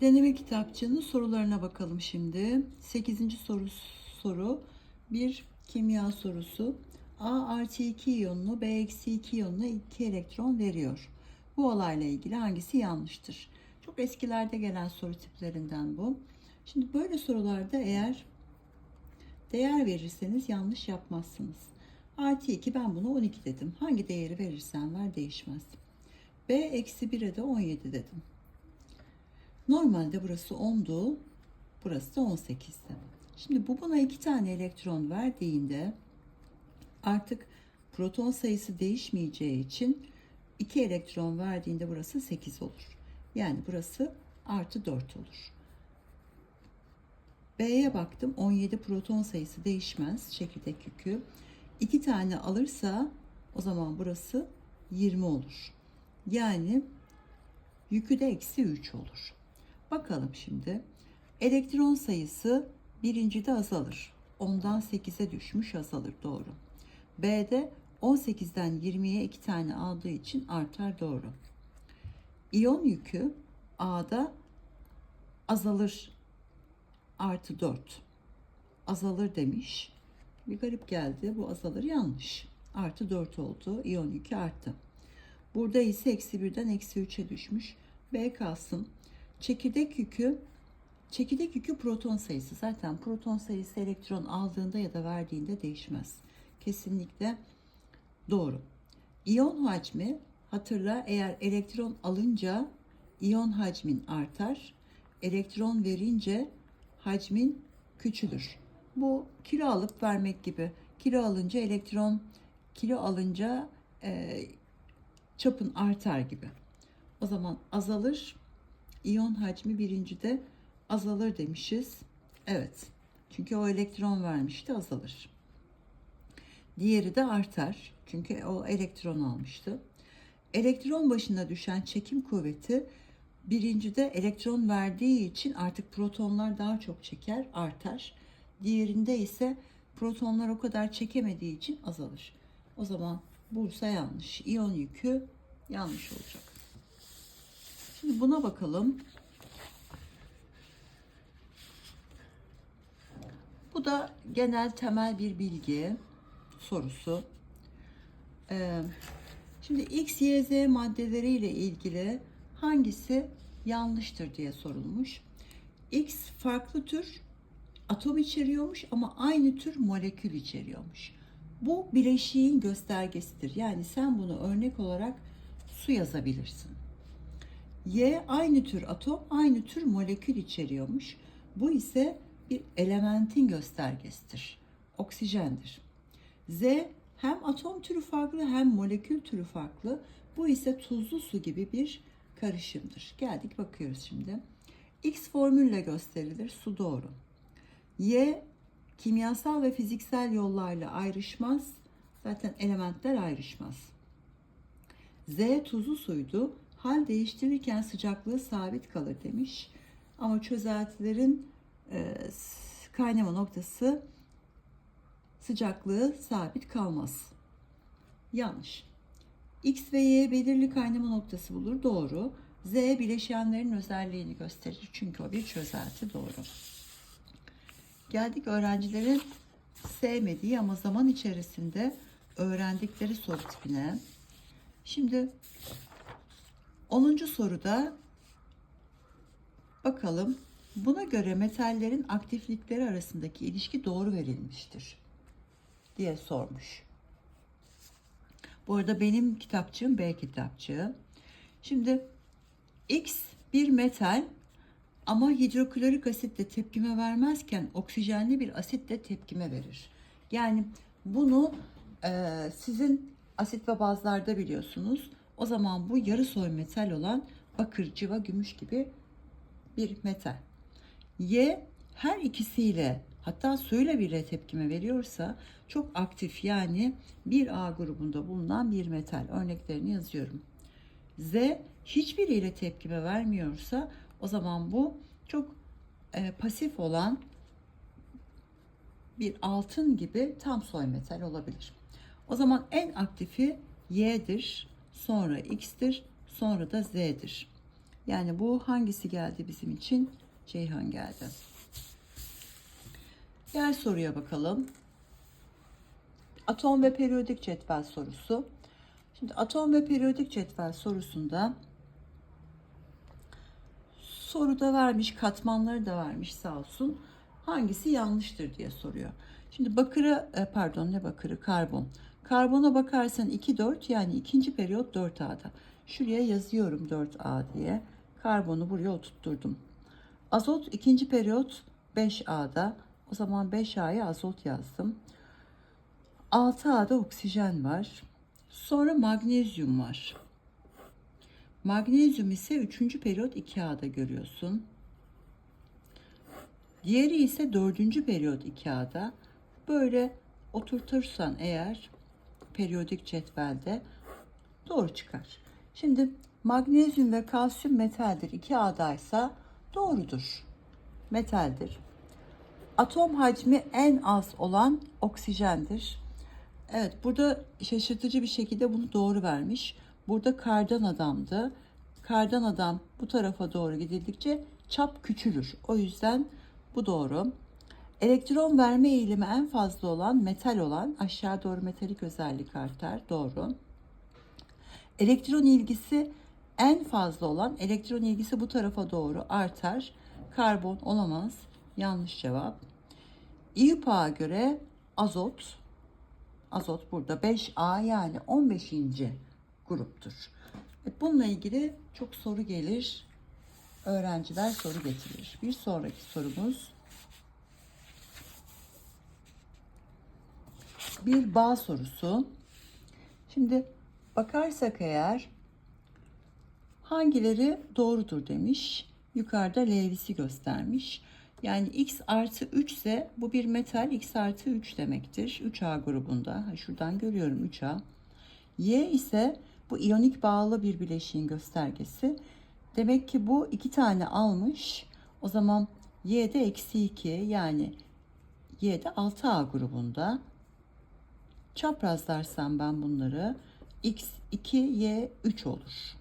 Deneme kitapçığının sorularına bakalım şimdi. 8. soru soru bir kimya sorusu. A artı 2 iyonunu B eksi 2 iyonuna 2 elektron veriyor. Bu olayla ilgili hangisi yanlıştır? Çok eskilerde gelen soru tiplerinden bu. Şimdi böyle sorularda eğer değer verirseniz yanlış yapmazsınız. Artı 2 ben bunu 12 dedim. Hangi değeri verirsen ver değişmez. B eksi 1'e de 17 dedim. Normalde burası 10'du. Burası da 18'di. Şimdi bu buna iki tane elektron verdiğinde artık proton sayısı değişmeyeceği için iki elektron verdiğinde burası 8 olur. Yani burası artı 4 olur. B'ye baktım 17 proton sayısı değişmez çekirdek yükü. İki tane alırsa o zaman burası 20 olur. Yani yükü de eksi 3 olur. Bakalım şimdi. Elektron sayısı birincide azalır. 10'dan 8'e düşmüş azalır doğru. B'de 18'den 20'ye 2 tane aldığı için artar doğru. İyon yükü A'da azalır artı 4. Azalır demiş. Bir garip geldi. Bu azalır yanlış. Artı 4 oldu. İyon yükü arttı. Burada ise eksi 1'den eksi 3'e düşmüş. B kalsın. Çekirdek yükü çekirdek yükü proton sayısı. Zaten proton sayısı elektron aldığında ya da verdiğinde değişmez. Kesinlikle doğru. İyon hacmi hatırla eğer elektron alınca iyon hacmin artar. Elektron verince hacmin küçülür. Bu kilo alıp vermek gibi. Kilo alınca elektron kilo alınca e, çapın artar gibi. O zaman azalır. İyon hacmi birincide azalır demişiz. Evet. Çünkü o elektron vermişti azalır. Diğeri de artar. Çünkü o elektron almıştı. Elektron başına düşen çekim kuvveti birincide elektron verdiği için artık protonlar daha çok çeker, artar. Diğerinde ise protonlar o kadar çekemediği için azalır. O zaman Bursa yanlış. İyon yükü yanlış olacak. Şimdi buna bakalım. Bu da genel temel bir bilgi sorusu. Ee, şimdi X, Y, Z maddeleriyle ilgili hangisi yanlıştır diye sorulmuş. X farklı tür atom içeriyormuş ama aynı tür molekül içeriyormuş. Bu bileşiğin göstergesidir. Yani sen bunu örnek olarak su yazabilirsin. Y aynı tür atom, aynı tür molekül içeriyormuş. Bu ise bir elementin göstergesidir. Oksijendir. Z hem atom türü farklı hem molekül türü farklı. Bu ise tuzlu su gibi bir karışımdır. Geldik bakıyoruz şimdi. X formülle gösterilir. Su doğru. Y kimyasal ve fiziksel yollarla ayrışmaz. Zaten elementler ayrışmaz. Z tuzlu suydu. Hal değiştirirken sıcaklığı sabit kalır demiş. Ama çözeltilerin e, kaynama noktası sıcaklığı sabit kalmaz. Yanlış. X ve Y belirli kaynama noktası bulur. Doğru. Z bileşenlerin özelliğini gösterir. Çünkü o bir çözelti. Doğru. Geldik öğrencilerin sevmediği ama zaman içerisinde öğrendikleri soru tipine. Şimdi 10. soruda bakalım buna göre metallerin aktiflikleri arasındaki ilişki doğru verilmiştir diye sormuş. Bu arada benim kitapçığım B kitapçığı. Şimdi X bir metal ama hidroklorik asitle tepkime vermezken oksijenli bir asitle tepkime verir. Yani bunu e, sizin asit ve bazlarda biliyorsunuz. O zaman bu yarı soy metal olan bakır, civa, gümüş gibi bir metal. Y her ikisiyle hatta suyla bile tepkime veriyorsa çok aktif yani bir A grubunda bulunan bir metal. Örneklerini yazıyorum. Z hiçbiriyle tepkime vermiyorsa o zaman bu çok e, pasif olan bir altın gibi tam soy metal olabilir. O zaman en aktifi Y'dir, sonra X'tir, sonra da Z'dir. Yani bu hangisi geldi bizim için? Ceyhan geldi. Diğer soruya bakalım. Atom ve periyodik cetvel sorusu. Şimdi atom ve periyodik cetvel sorusunda soruda vermiş, katmanları da vermiş sağ olsun. Hangisi yanlıştır diye soruyor. Şimdi bakıra, e, pardon ne bakırı, karbon. Karbona bakarsan 2, 4 yani ikinci periyot 4A'da. Şuraya yazıyorum 4A diye. Karbonu buraya oturtturdum. Azot ikinci periyot 5A'da. O zaman 5A'ya azot yazdım. 6A'da oksijen var. Sonra magnezyum var. Magnezyum ise 3. periyot 2A'da görüyorsun. Diğeri ise 4. periyot 2A'da. Böyle oturtursan eğer periyodik cetvelde doğru çıkar. Şimdi magnezyum ve kalsiyum metaldir. 2A'daysa doğrudur. Metaldir. Atom hacmi en az olan oksijendir. Evet burada şaşırtıcı bir şekilde bunu doğru vermiş. Burada kardan adamdı. Kardan adam bu tarafa doğru gidildikçe çap küçülür. O yüzden bu doğru. Elektron verme eğilimi en fazla olan metal olan aşağı doğru metalik özellik artar. Doğru. Elektron ilgisi en fazla olan elektron ilgisi bu tarafa doğru artar. Karbon olamaz. Yanlış cevap. İUPAC'a göre azot azot burada 5A yani 15. gruptur. Evet, bununla ilgili çok soru gelir. Öğrenciler soru getirir. Bir sonraki sorumuz bir bağ sorusu. Şimdi bakarsak eğer hangileri doğrudur demiş. Yukarıda Lewis'i göstermiş. Yani x artı 3 ise bu bir metal x artı 3 demektir. 3A grubunda. Şuradan görüyorum 3A. Y ise bu iyonik bağlı bir bileşiğin göstergesi. Demek ki bu iki tane almış. O zaman Y de eksi 2 yani Y de 6A grubunda. Çaprazlarsam ben bunları x 2 y 3 olur.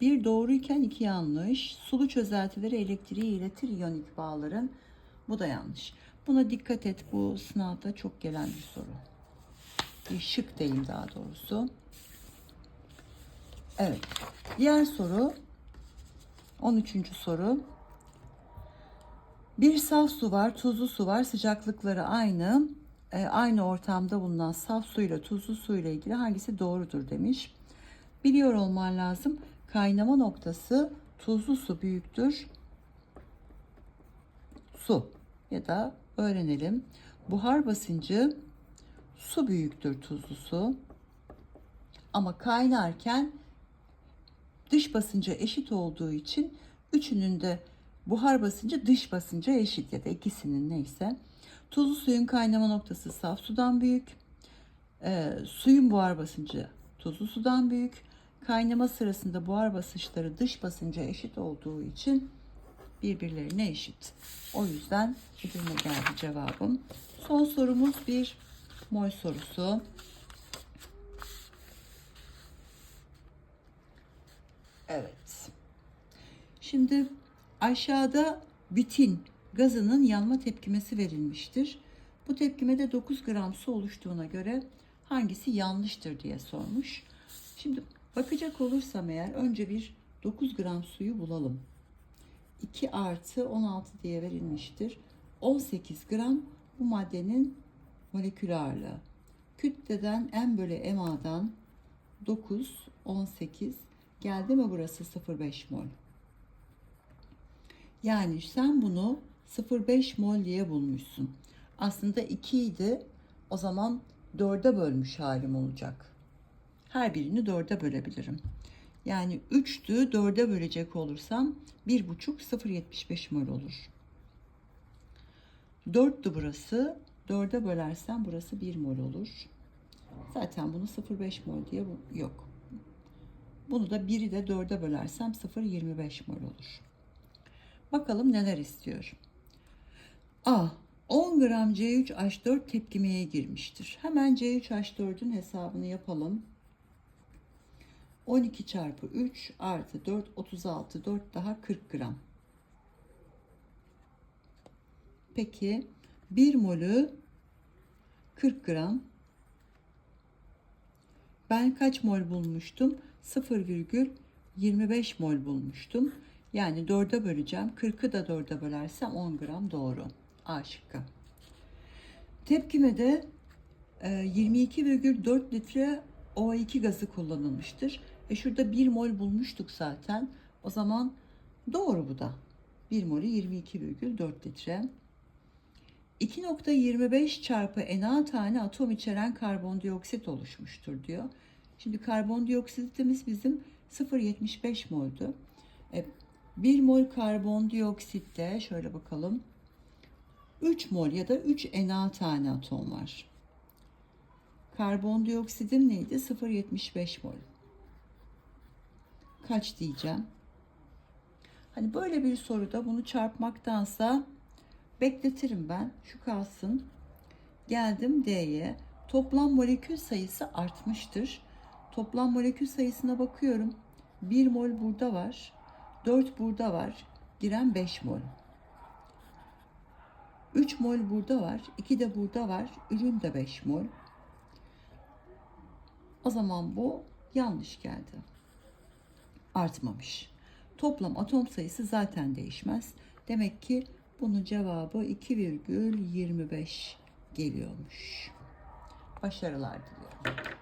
Bir doğruyken iki yanlış. Sulu çözeltileri elektriği iletir iyonik bağların. Bu da yanlış. Buna dikkat et. Bu sınavda çok gelen bir soru. Bir şık değil daha doğrusu. Evet. Diğer soru 13. soru. Bir saf su var, tuzlu su var. Sıcaklıkları aynı. E, aynı ortamda bulunan saf suyla tuzlu suyla ilgili hangisi doğrudur demiş. Biliyor olman lazım. Kaynama noktası tuzlu su büyüktür. Su ya da öğrenelim. Buhar basıncı su büyüktür tuzlu su. Ama kaynarken dış basınca eşit olduğu için üçünün de buhar basıncı dış basınca eşit ya da ikisinin neyse. Tuzlu suyun kaynama noktası saf sudan büyük. E, suyun buhar basıncı tuzlu sudan büyük. Kaynama sırasında buhar basınçları dış basınca eşit olduğu için birbirlerine eşit. O yüzden Edirne geldi cevabım. Son sorumuz bir mol sorusu. Evet. Şimdi aşağıda bitin gazının yanma tepkimesi verilmiştir. Bu tepkimede 9 gram su oluştuğuna göre hangisi yanlıştır diye sormuş. Şimdi bakacak olursam eğer önce bir 9 gram suyu bulalım. 2 artı 16 diye verilmiştir. 18 gram bu maddenin molekül ağırlığı. Kütleden M bölü MA'dan 9, 18 geldi mi burası 0,5 mol. Yani sen bunu 0,5 mol diye bulmuşsun. Aslında 2 idi. O zaman 4'e bölmüş halim olacak. Her birini 4'e bölebilirim. Yani 3'tü 4'e bölecek olursam 1,5 0,75 mol olur. 4'tü burası. 4'e bölersem burası 1 mol olur. Zaten bunu 0,5 mol diye bu, yok. Bunu da 1'i de 4'e bölersem 0,25 mol olur. Bakalım neler istiyor. A. 10 gram C3H4 tepkimeye girmiştir. Hemen C3H4'ün hesabını yapalım. 12 çarpı 3 artı 4 36 4 daha 40 gram. Peki 1 molü 40 gram. Ben kaç mol bulmuştum? 0,25 mol bulmuştum. Yani 4'e böleceğim. 40'ı da 4'e bölersem 10 gram doğru. A şıkkı. Tepkimede e, 22,4 litre O2 gazı kullanılmıştır. E şurada 1 mol bulmuştuk zaten. O zaman doğru bu da. 1 molü 22,4 litre. 2.25 çarpı Na tane atom içeren karbondioksit oluşmuştur diyor. Şimdi karbondioksitimiz bizim 0.75 moldu. E, 1 mol karbondioksitte şöyle bakalım. 3 mol ya da 3 Na tane atom var. Karbondioksidim neydi? 0.75 mol. Kaç diyeceğim? Hani böyle bir soruda bunu çarpmaktansa bekletirim ben. Şu kalsın. Geldim D'ye. Toplam molekül sayısı artmıştır. Toplam molekül sayısına bakıyorum. 1 mol burada var. 4 burada var. Giren 5 mol. 3 mol burada var. 2 de burada var. Ürün de 5 mol. O zaman bu yanlış geldi. Artmamış. Toplam atom sayısı zaten değişmez. Demek ki bunun cevabı 2,25 geliyormuş. Başarılar diliyorum.